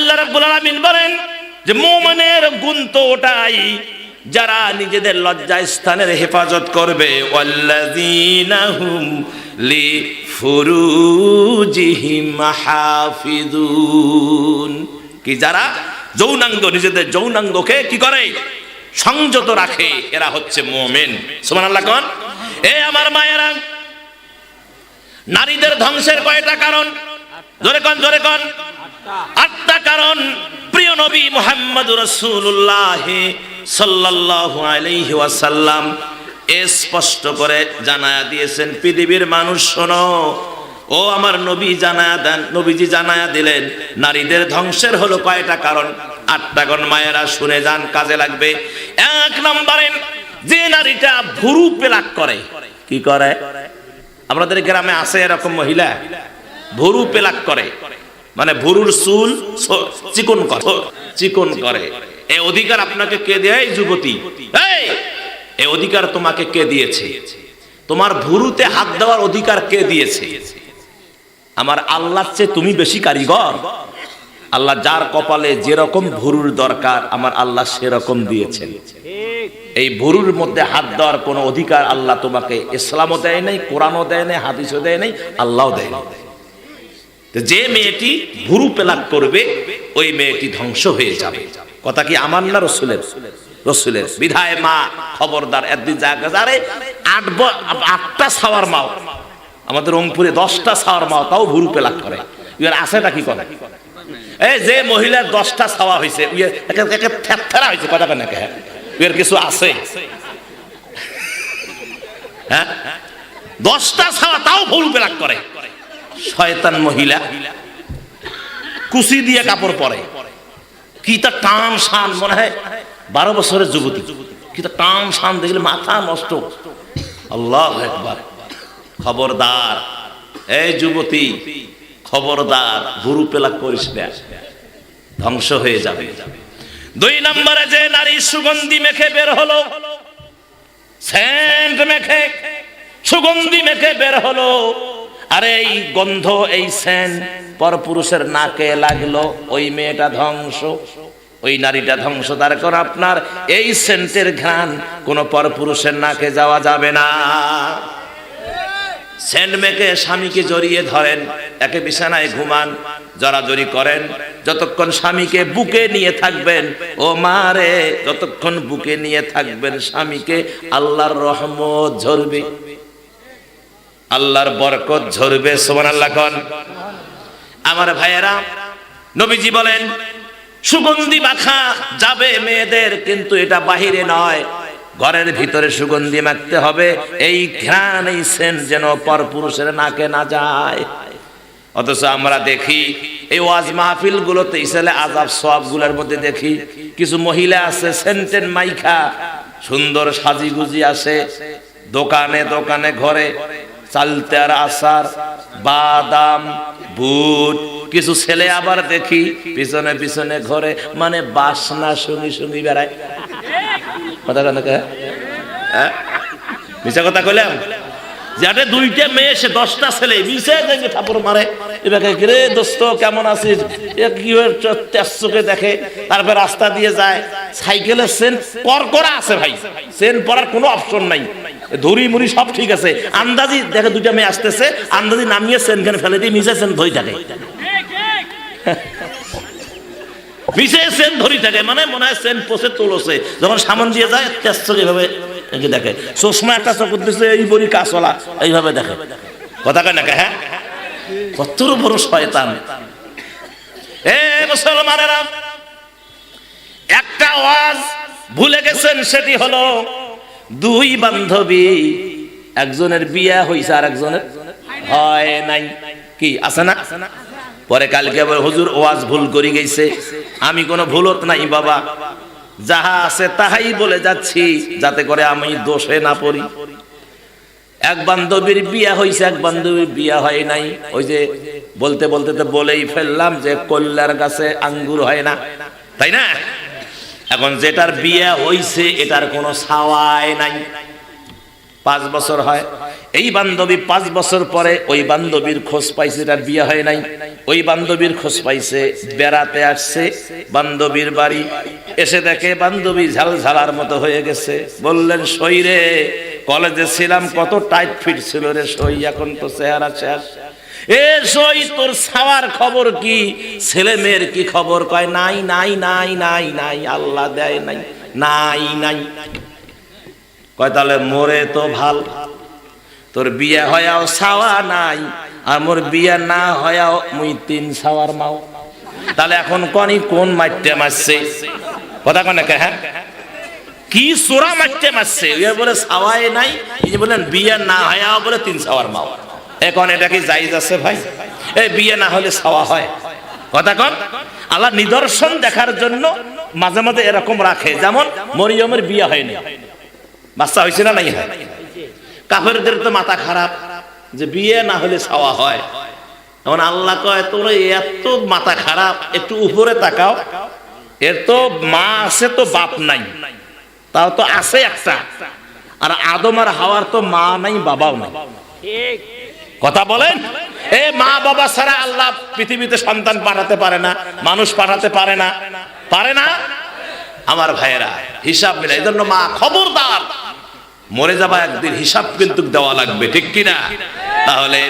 আল্লাহ রাব্বুল আলামিন বলেন যে মুমিনের গুণ তো যারা নিজেদের লজ্জা স্থানের হেফাজত করবে। লি ফুরুজিহিম কি যারা যৌনাঙ্গ, নিজেদের যৌনাঙ্গকে কি করে? সংযত রাখে। এরা হচ্ছে মুমিন। সুবহানাল্লাহ কোন? এ আমার মায়েরা, নারীদের ধ্বংসের কয়টা কারণ? জোরে কন জোরে কন? আটটা কারণ প্রিয় নবী মোহাম্মদ রসুল্লাহ সাল্লাল্লাহু আলাইহি ওয়াসাল্লাম স্পষ্ট করে জানায়া দিয়েছেন, পৃথিবীর মানুষ শোনো, ও আমার নবী জানায়া দেন, নবীজি জানায়া দিলেন, নারীদের ধ্বংসের হলো কয়টা কারণ? আটটা কারণ মায়েরা শুনে যান, কাজে লাগবে। এক নম্বরে, যে নারীটা ভুরু পেলাক করে, কি করে? আমাদের গ্রামে আছে এরকম মহিলা, ভুরু পেলাক করে। মানে ভুরুর চুল চিকন করে চিকন করে। এই অধিকার আপনাকে কে দেয়? যুবতী। এই অধিকার তোমাকে কে দিয়েছে? তোমার ভুরুতে হাত দেওয়ার অধিকার কে দিয়েছে? আমার আল্লাহর চেয়ে তুমি বেশি কারিগর। আল্লাহ যার কপালে যেরকম ভুরুর দরকার, আমার আল্লাহ সেরকম দিয়েছেন। এই ভুরুর মধ্যে হাত দেওয়ার কোনো অধিকার আল্লাহ তোমাকে ইসলামও দেয় নাই, কোরআনও দেয় নাই, হাদিসও দেয় নাই, আল্লাহও দেয় নাই। যে মেয়েটি ভুরু পেলাক করবে, ওই মেয়েটি ধ্বংস হয়ে যাবে। কথা কি আমার না রসুলের? রসুলের। বিধায় মা, খবরদার, একদিন আরে আট আটটা সাওয়ার মাও। আমাদের রংপুরে দশটা সাওয়ার মাও, তাও ভুরু পেলাক করে। এবার আছেটা কি করে? এই যে মহিলার দশটা ছাওয়া হয়েছে থেরা হয়েছে কথা কেন এর কিছু আছে? হ্যাঁ? দশটা ছাওয়া তাও ভুল বেলাক করে। শয়তান মহিলা। কুচি দিয়ে কাপড় পরে। কি তা টান শান, মনে হয় বারো বছরের যুবতী। কি তা টান শান, দেখলে মাথা নষ্ট। আল্লাহ একবার খবরদার। এই যুবতী, খবরদার গুরু পেলাক করিস না। ধ্বংস হয়ে যাবে। দুই নম্বরে যে নারী সুগন্ধি মেখে বের হলো, সেন্ট মেখে সুগন্ধি মেখে বের হলো আরে এই গন্ধ, এই সেন্ট পরপুরুষের নাকে লাগল, ওই মেয়েটা ধ্বংস, ওই নারীটা ধ্বংস, তার কারণ আপনার এই সেন্টের ঘ্রাণ কোনো পরপুরুষের নাকে যাওয়া যাবে না। সেন্ট মেকে স্বামীকে জড়িয়ে ধরেন, একে বিছানায় ঘুমান, জড়াজড়ি করেন, যতক্ষণ স্বামীকে বুকে নিয়ে থাকবেন, ও মারে যতক্ষণ বুকে নিয়ে থাকবেন স্বামীকে, আল্লাহর রহমত ঝরবে। আল্লাহর বরকত ঝরবে সোমান আল্লাহ কন। আমার ভাইয়েরা, নবীজি বলেন, সুগন্ধি মাখা যাবে মেয়েদের, কিন্তু এটা বাহিরে নয়। ঘরের ভিতরে সুগন্ধি মাখতে হবে, এই ঘ্রাণ, এই সেন্ট যেন পরপুরুষের নাকে না যায়। অথচ আমরা দেখি, এই ওয়াজ মাহফিল গুলোতে ইসালে আজাব সবগুলোর মধ্যে দেখি, কিছু মহিলা আছে, সেন্টেন মাইখা, সুন্দর সাজিগুজি আসে দোকানে দোকানে, ঘরে চালতে আর আসার বাদাম, বুট, কিছু ছেলে আবার দেখি পিছনে পিছনে ঘরে মানে বাসনা সঙ্গী সঙ্গী বেড়ায়। কথা কথা হ্যাঁ? কথা কইলাম? যাতে দুইটা মেয়ে, সে দশটা ছেলে, মিশে ঠাকুর মারে। এবার দোস্ত, কেমন আছিস? চোখে দেখে? তারপর রাস্তা দিয়ে যায়। সাইকেলের সেন কর করা আছে ভাই। সেন পরার কোনো অপশন নাই। ধরি মুড়ি সব ঠিক আছে। আন্দাজি, দেখে দুইটা মেয়ে আসতেছে, আন্দাজি নামিয়ে সেন খানে ফেলে দিয়ে মিশে সেন ধরে থাকে। মিশে সেন ধরি থাকে মানে মনে হয় সেন পোষে তোলছে। যখন সামান দিয়ে যায় তেজ ভাবে একে দেখে, চশমা একটা চোখ দিচ্ছে এই বড়ি কাঁচলা এইভাবে দেখে। কথা কয় না হ্যাঁ? কত বড় শয়তান। এ মুসলমানেরা, একটা আওয়াজ ভুলে গেছেন, সেটি হলো, দুই বান্ধবী, একজনের বিয়া হইছে আর একজনের হয় নাই। কি, আছে না? পরে কালকে আবার হুজুর ওয়াজ ভুল করে গেছে। আমি কোনো ভুলত নাই বাবা। যাহা আছে তাহাই বলে যাচ্ছি, যাতে করে আমি দোষে না পড়ি। এক বান্ধবীর বিয়া হয়েছে এক বান্ধবীর বিয়া হয় নাই। ওই যে বলতে বলতে তো বলেই ফেললাম যে কল্যার গাছে আঙ্গুর হয় না। তাই না? এখন যেটার বিয়া হইছে, এটার কোনো ছাওয়াই নাই। পাঁচ বছর হয়। এই বান্ধবী পাঁচ বছর পরে ওই বান্ধবীর খোঁজ পাইছে তার বিয়ে হয় নাই। ওই বান্ধবীর খোঁজ পাইছে, বেড়াতে আসছে, বান্ধবীর বাড়ি। এসে দেখে বান্ধবী ঝাল ঝালার মতো হয়ে গেছে। বললেন, সই রে, কলেজে ছিলাম, কত টাইট ফিট ছিল রে সই, এখন তো চেহারা শেষ এ সই, তোর ছাওয়ার খবর কি? ছেলে মেয়ের কি খবর? কয়, নাই নাই নাই নাই নাই, আল্লাহ দেয় নাই নাই নাই। কয়, তাহলে মোরে তো ভালো। তোর বিয়া হয়াও ছাওয়া নাই, আর মোর বিয়া না হয়াও মুই তিন ছাওয়ার মাও। তাহলে এখন কনি কোন মারতে মারছে? কথা কনে কে হ্যাঁ? কি সোরা মারতে মারছে? ইয়ে বলে ছাওয়াই নাই, এই বলেন বিয়ে না হয়াও বলে তিন ছাওয়ার মাও। এখন এটা কি জাইজ আছে ভাই? এই বিয়ে না হলে ছাওয়া হয়। কথা কন, আল্লাহ নিদর্শন দেখার জন্য মাঝে মাঝে এরকম রাখে। যেমন মরিয়মের বিয়ে হয়নি। বাচ্চা হয়েছে না নাই? হয় কাফেরদের তো মাথা খারাপ যে বিয়ে না হলে ছাওয়া হয়। এমন আল্লাহ কয় তোর এত মাথা খারাপ, একটু উপরে তাকাও। এর তো মা আছে তো বাপ নাই। তাও তো আছে একটা। আর আদম আর হাওয়ার তো মা নাই, বাবাও নাই। কথা বলেন? এ মা বাবা ছাড়া আল্লাহ পৃথিবীতে সন্তান পাঠাতে পারে না, মানুষ পাঠাতে পারে না। পারে না? আমার ভাইয়েরা, হিসাব মিলে এই জন্য মা খবরদার। মরে যাবা একদিন হিসাব কিন্তু দেওয়া লাগবে, ঠিক কিনা? তাহলে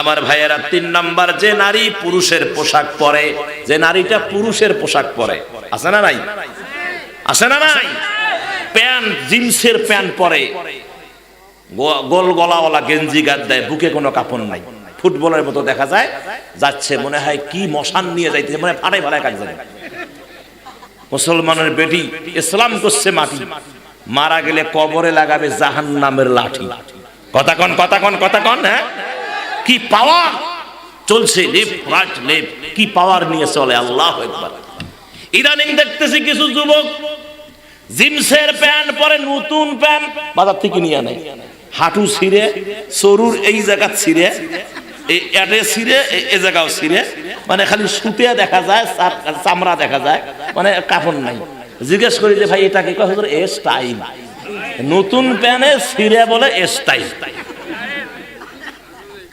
আমার ভাইয়েরা, তিন নাম্বার, যে নারী পুরুষের পোশাক পরে, যে নারীটা পুরুষের পোশাক পরে, আছে না নাই? আছে না নাই? প্যান্ট, জিন্সের প্যান্ট পরে গোল গলাওয়ালা গেঞ্জি গাদ দেয়, বুকে কোনো কাপড় নাই। ফুটবলের মতো দেখা যায়, যাচ্ছে, মনে হয় কি মশান নিয়ে যাইতেছে, মনে ফাটাই ফাটাই কাজ যায় মুসলমানের বেটি ইসলাম করছে মাটি। মারা গেলে কবরে লাগাবে জাহান নামের লাঠি। কথা কন কথা কন কথা কন হ্যাঁ? কি পাওয়ার? চলছে লেফট রাইট লেফট কি পাওয়ার নিয়ে চলে? আল্লাহ একবার ইদানিং দেখতেছি কিছু যুবক জিন্সের প্যান্ট পরে নতুন প্যান্ট, বাজার থেকে নিয়ে আনে। হাঁটু ছিঁড়ে, সরুর এই জায়গা ছিঁড়ে এটে ছিঁড়ে এ- জায়গাও ছিঁড়ে। মানে খালি সুতে দেখা যায় চামড়া দেখা যায় মানে কাপড় নাই। জিজ্ঞেস করি যে, ভাই, এটা কি? কথা এ স্টাইল নতুন প্যানে ছিঁড়ে বলে এ স্টাইল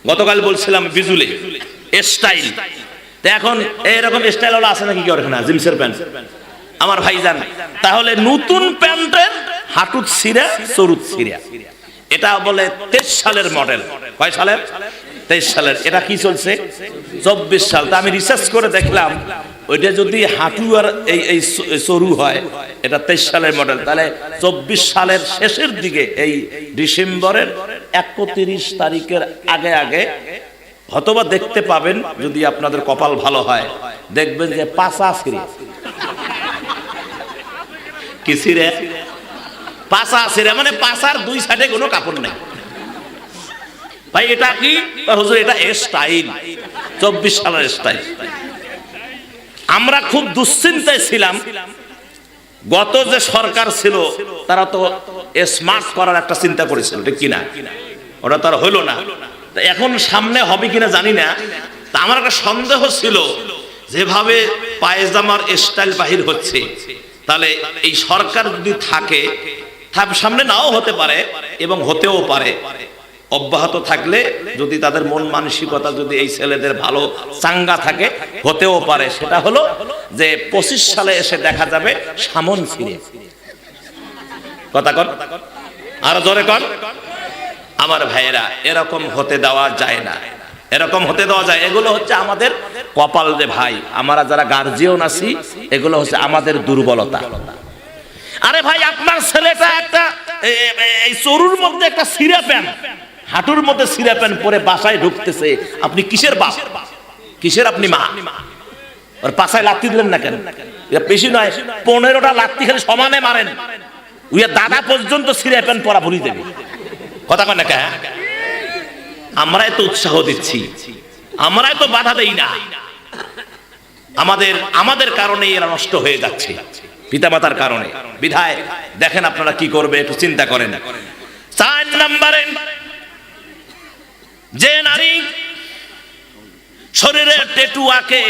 গতকাল বলছিলাম বিজুলে স্টাইল। এখন এরকম স্টাইল হলো আছে নাকি কি এখানে জিন্সের প্যান্ট। আমার ভাই জান তাহলে নতুন প্যান্টের হাঁটুত ছিঁড়ে চরুত ছিঁড়ে এটা বলে তেইশ সালের মডেল। কয় সালের? তেইশ সালের। এটা কি চলছে? চব্বিশ সাল। তা আমি রিসার্চ করে দেখলাম, ওইটা যদি হাঁটু আর এই এই চরু হয়, এটা তেইশ সালের মডেল তাহলে চব্বিশ সালের শেষের দিকে, এই ডিসেম্বরের একত্রিশ তারিখের আগে আগে হয়তোবা দেখতে পাবেন, যদি আপনাদের কপাল ভালো হয়। দেখবেন যে পাঁচা ফিরে কি ছিঁড়ে পাঁচা ছিঁড়ে মানে পাঁচার দুই সাইডে কোনো কাপড় নেই। ভাই, এটা কি? হুজুর, এটা স্টাইল চব্বিশ সালের স্টাইল আমরা খুব দুশ্চিন্তায় ছিলাম। গত যে সরকার ছিল, তারা তো স্মার্ট করার একটা চিন্তা করেছিল, ঠিক কিনা? ওটা তার হইল না। এখন সামনে হবে কিনা জানি না। তা আমার একটা সন্দেহ ছিল, যেভাবে পায়জামার স্টাইল বাহির হচ্ছে, তাহলে এই সরকার যদি থাকে সামনে নাও হতে পারে এবং হতেও পারে। অব্যাহত থাকলে যদি তাদের মন মানসিকতা যদি এই ছেলেদের ভালো চাঙ্গা থাকে, হতেও পারে। সেটা হলো যে পঁচিশ সালে এসে দেখা যাবে সামন ফিরে কথা কন। আরও জোরে কন। আমার ভাইয়েরা, এরকম হতে দেওয়া যায় না। এরকম হতে দেওয়া যায়। এগুলো হচ্ছে আমাদের কপাল রে ভাই। আমরা যারা গার্জিয়ন আছি, এগুলো হচ্ছে আমাদের দুর্বলতা। আরে ভাই, আপনার ছেলেটা একটা এই চরুর মধ্যে একটা সিরা প্যান হাঁটুর মধ্যে সিরা প্যান পরে বাসায় ঢুকতেছে। আপনি কিসের বাপ? কিসের আপনি মা? ওর পাশায় লাত্তি দিলেন না কেন? এটা বেশি নয়, পনেরোটা লাত্তি খালি সমানে মারেন। উইয়া দাদা পর্যন্ত সিরা প্যান পরা ভুলি দেবে কথা কয় না কে? আমরাই তো উৎসাহ দিচ্ছি। আমরাই তো বাধা দেই না। আমাদের আমাদের কারণে এরা নষ্ট হয়ে যাচ্ছে। পিতামাতার কারণে। বিধায়, দেখেন আপনারা কি করবে, একটু চিন্তা করেন। চার নম্বরে যে নারী শরীরে টেটু আঁকে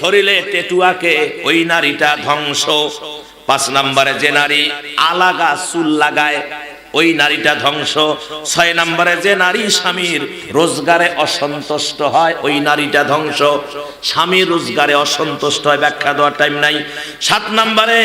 শরীরে টেটু আঁকে ওই নারীটা ধ্বংস। পাঁচ নম্বরে যে নারী আলাগা চুল লাগায়, ওই নারীটা ধ্বংস। ছয় নম্বরে যে নারী স্বামীর রোজগারে অসন্তুষ্ট হয়, ওই নারীটা ধ্বংস। স্বামীর রোজগারে অসন্তুষ্ট হয়, ব্যাখ্যা দেওয়ার টাইম নাই। সাত নম্বরে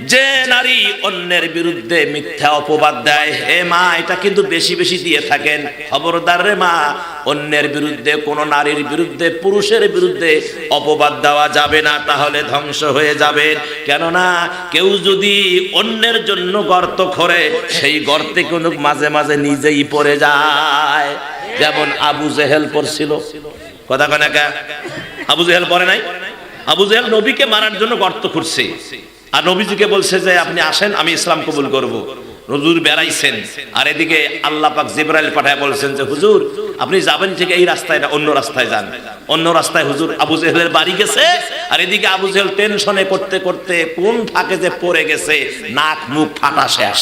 যে নারী অন্যের বিরুদ্ধে মিথ্যা অপবাদ দেয় হে মা এটা কিন্তু বেশি বেশি দিয়ে থাকেন। খবরদার রে মা, অন্যের বিরুদ্ধে, কোন নারীর বিরুদ্ধে, পুরুষের বিরুদ্ধে অপবাদ দেওয়া যাবে না, তাহলে ধ্বংস হয়ে যাবে। কেননা, কেউ যদি অন্যের জন্য গর্ত খোরে সেই গর্তে কোনো মাঝে মাঝে নিজেই পড়ে যায়। যেমন আবু জেহেল পড়ছিল। কথা কয় না কে? আবু জেহেল পড়ে নাই? আবু জেহেল নবীকে মারার জন্য গর্ত খুঁড়ছে। আর নবীজিকে বলছে যে আপনি আসেন, আমি ইসলাম কবুল করব। হুজুর বেড়াইছেন। আর এদিকে আল্লাহ পাক জিব্রাইল পাঠায় বলছেন যে, হুজুর, আপনি যাবেন ঠিক এই রাস্তায় না, অন্য রাস্তায় যান। অন্য রাস্তায় হুজুর আবু জেহেলের বাড়ি গেছে। আর এদিকে আবু জেহেল টেনশনে করতে করতে কোন ফাঁকে যে পড়ে গেছে, নাক মুখ ফাটা শেষ।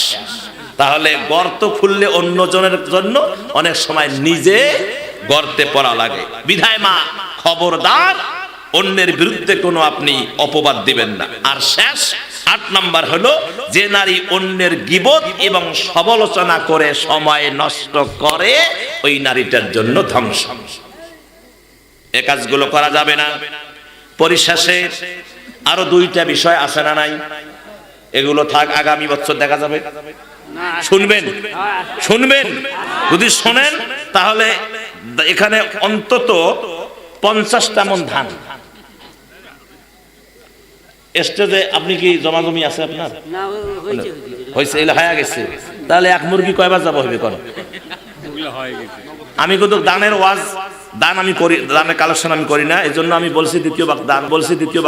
তাহলে গর্ত খুললে অন্য জনের জন্য অনেক সময় নিজে গর্তে পড়া লাগে। বিধায় মা, খবরদার অন্যের বিরুদ্ধে কোনো আপনি অপবাদ দিবেন না। আর শেষ আট নাম্বার হলো, যে নারী অন্যের গিবত এবং সমালোচনা করে, সময় নষ্ট করে, ওই নারীটার জন্য ধ্বংস। এ কাজগুলো করা যাবে না। পরিশেষে আরও দুইটা বিষয় আছে না নাই? এগুলো থাক, আগামী বছর দেখা যাবে। শুনবেন শুনবেন। যদি শোনেন, তাহলে এখানে অন্তত পঞ্চাশটা মন ধান। স্টেজে আপনি কি জমা জমি আছে আপনার? হয়েছে এলে হয়ে গেছে। তাহলে এক মুরগি কয়বার যাব হবে কর আমি কিন্তু দানের ওয়াজ দান আমি করি দানের কালেকশন আমি করি না এই জন্য আমি বলছি দ্বিতীয় দান বলছি দ্বিতীয়